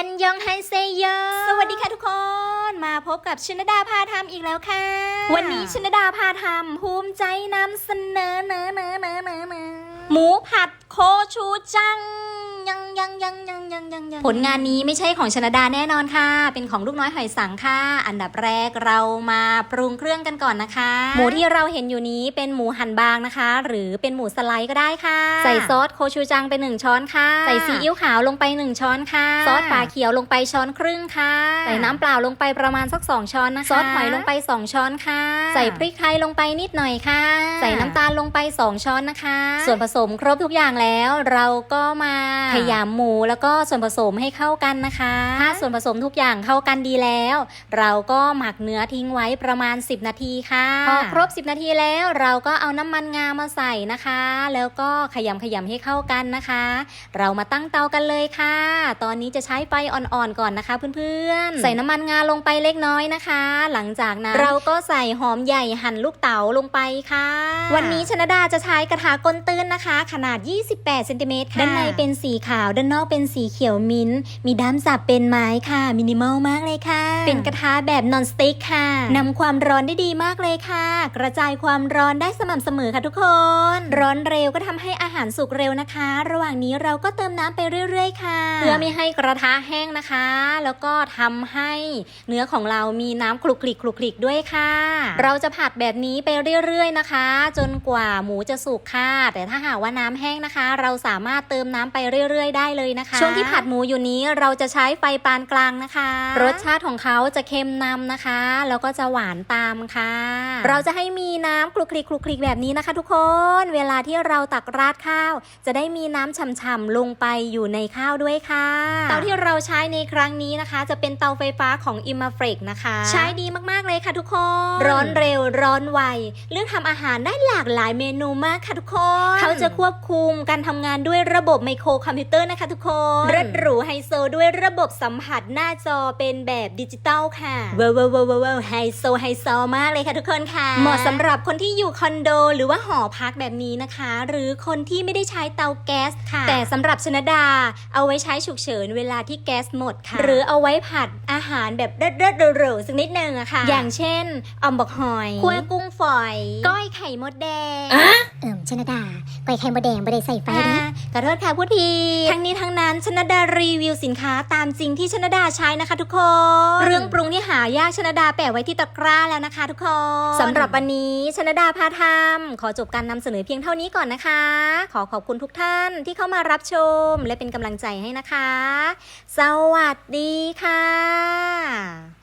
อันยองไฮเซโย สวัสดีค่ะทุกคน มาพบกับชนดาพาทำอีกแล้วค่ะ วันนี้ชนดาพาทำภูมิใจนำเสนอเนอเนอเนอเนอเนอหมูผัดโคชูจัง ยังยังยังยังยังยังผลงานนี้ไม่ใช่ของชนดาแน่นอนค่ะ เป็นของลูกน้อยหอยสังค่ะ อันดับแรกเรามาปรุงเครื่องกันก่อนนะคะ หมูที่เราเห็นอยู่นี้เป็นหมูหั่นบางนะคะ หรือเป็นหมูสไลด์ก็ได้ค่ะ ใส่ซอสโคชูจังไปหนึ่งช้อนค่ะ ใส่ซีอิ๊วขาวลงไปหนึ่งช้อนค่ะ ซอสฝาเขียวลงไปช้อนครึ่งค่ะ ใส่น้ำเปล่าลงไปประมาณสัก 2 ช้อนนะคะ ซอสหอยลงไป 2 ช้อนค่ะ ใส่พริกไทยลงไปนิดหน่อยค่ะ ใส่น้ำตาลลงไป 2 ช้อนนะคะ ส่วนผสมครบทุกอย่างแล้ว เราก็มาขยำหมู แล้วก็ส่วนผสมให้เข้ากันนะคะ ถ้าส่วนผสมทุกอย่างเข้ากันดีแล้ว เราก็หมักเนื้อทิ้งไว้ประมาณ 10 นาทีค่ะพอครบ 10 นาทีแล้วเราก็เอาน้ำมันงามาใส่นะคะ แล้วก็ขยำขยำให้เข้ากันนะคะ เรามาตั้งเตากันเลยค่ะ ตอนนี้จะใช้ไฟอ่อนๆก่อนนะคะ เพื่อนๆ ใส่น้ำมันงาลงไปเล็กน้อยนะคะ หลังจากนั้นเราก็ใส่หอมใหญ่หั่นลูกเต๋าลงไปค่ะ วันนี้ชนดาจะใช้กระทะก้นตื้นนะคะ ขนาด 28เซนติเมตรค่ะด้านในเป็นสีขาวด้านนอกเป็นสีเขียวมิ้นท์มีด้ามจับเป็นไม้ค่ะ มินิมอลมากเลยค่ะ เป็นกระทะแบบนอนสติ๊กค่ะนำความร้อนได้ดีมากเลยค่ะ กระจายความร้อนได้สม่ำเสมอค่ะทุกคน ร้อนเร็วก็ทำให้อาหารสุกเร็วนะคะ ระหว่างนี้เราก็เติมน้ำไปเรื่อย ๆ ค่ะ เพื่อไม่ให้กระทะแห้งนะคะ แล้วก็ทำให้เนื้อของเรามีน้ำคลุกคลิกคลุกคลิกด้วยค่ะ เราจะผัดแบบนี้ไปเรื่อย ๆ นะคะ จนกว่าหมูจะสุกค่ะ แต่ถ้าหากว่าน้ำแห้งนะคะ เราสามารถเติมน้ำไปเรื่อย ๆ ได้เลยนะคะ ช่วงที่ผัดหมูอยู่นี้เราจะใช้ไฟปานกลางนะคะ รสชาติของเขาจะเค็มนำนะคะ แล้วก็จะหวานตามค่ะ เราจะให้มีน้ำคลุกคลิกคลุกคลิกแบบนี้นะคะ ทุกคน เวลาที่เราตักราดข้าว จะได้มีน้ำฉ่ำๆลงไปอยู่ในข้าวด้วยค่ะ เตาที่เราใช้ในครั้งนี้นะคะ จะเป็นเตาไฟฟ้าของ i m a f r e k นะคะ ใช้ดีมากๆเลยค่ะทุกคน ร้อนเร็วร้อนไวเรื่องทำอาหารได้หลากหลายเมนูมากค่ะทุกคน เขาจะควบคุมการทำงานด้วยระบบไมโครคอมพิวเตอร์นะคะทุกคนเรศหรูไฮโซด้วยระบบสัมผัสหน้าจอเป็นแบบดิจิตอลค่ะว้าวว้าวว้าวว้าวไฮโซไฮโซมากเลยค่ะทุกคนค่ะ เหมาะสำหรับคนที่อยู่คอนโดหรือว่าหอพักแบบนี้นะคะ หรือคนที่ไม่ได้ใช้เตาแก๊สค่ะ แต่สำหรับชนดา เอาไว้ใช้ฉุกเฉินเวลาที่แก๊สหมดค่ะ หรือเอาไว้ผัดอาหารแบบเลิศเลิศเร็วๆสักนิดนึงอะค่ะ อย่างเช่นออมบอกหอยคั่วกุ้งฝอย ก้อยไข่มดแดงเอิ่มชนดาก๋วยไข่มดแดงบ่ได้ใส่ไฟอ่าเด้อขอโทษค่ะพูดผิดทั้งนี้ทั้งนั้นชนดารีวิวสินค้าตามจริงที่ชนดาใช้นะคะ ทุกคน เรื่องปรุงที่หายากชนดาแปะไว้ที่ตะกร้าแล้วนะคะ ทุกคนสำหรับวันนี้ชนดาพาทำขอจบการนำเสนอเพียงเท่านี้ก่อนนะคะ ขอขอบคุณทุกท่านที่เข้ามารับชมและเป็นกำลังใจให้นะคะ สวัสดีค่ะ